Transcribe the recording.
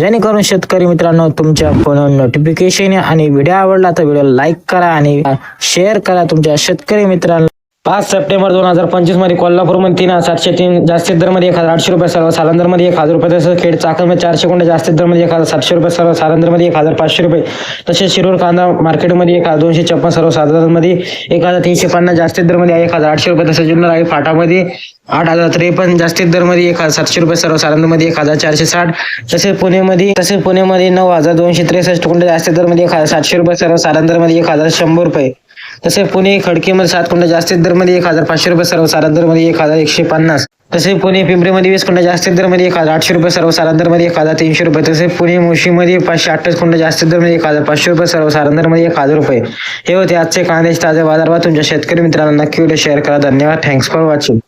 जेणेकरून शेतकरी मित्रांनो तुमच्या फोनवर नोटिफिकेशन आणि व्हिडिओ आवडला तर व्हिडिओ लाईक करा आणि शेअर करा तुमच्या शेतकरी मित्रांना. पाच सप्टेंबर दोन हजार पंचवीसमध्ये कोल्हापूरमध्ये तीन सातशे तीन जास्तीत दरमध्ये एक हजार आठशे रुपये सर्व सालांदरमध्ये एक हजार रुपये तसंच खेड चाकणमध्ये चारशे कोंडे जास्तीत दरमध्ये एक हजार सातशे रुपये सर्व सालांदरमध्ये एक हजार पाचशे रुपये तसेच शिरूर कांदा मार्केटमध्ये एक हजार दोनशे छप्पन सर्व साधारणमध्ये एक हजार तीनशे पन्नास जास्तीत दरमध्ये एक हजार आठशे रुपये तसेच जुन्नर आहे फाटामध्ये आठ हजार त्रेपन्न जास्तीत दरमध्ये एक हजार सातशे रुपये सर्व सालांदरमध्ये एक हजार चारशे साठ तसेच पुणेमध्ये तसेच पुणेमध्ये नऊ हजार दोनशे त्रेसष्ट कोंडे जास्तीत दरमध्ये एक हजार सातशे रुपये सर्व सालंदरमध्ये एक हजार शंभर रुपये तसे पुणे खडकीमध्ये सात कुंड जास्तीत दरमध्ये एक हजार पाचशे रुपये सर्व दरमध्ये एक हजार एकशे पन्नास. तसे पुणे पिंपरीमध्ये वीस कुंड जास्तीत दरमध्ये एक हजार आठशे रुपये सर्व दरमध्ये एक हजार तीनशे रुपये. तसे पुणे मुशीमध्ये पाचशे अठ्ठावीस कुंड जास्तीत दरमध्ये एक हजार पाचशे रुपये सर्व दरमध्ये एक हजार रुपये. हे होते आजचे कांद्याचे ताजे बाजारभाव तुमच्या शेतकरी मित्रांना नक्की व्हिडिओ शेअर करा. धन्यवाद. Thanks for watching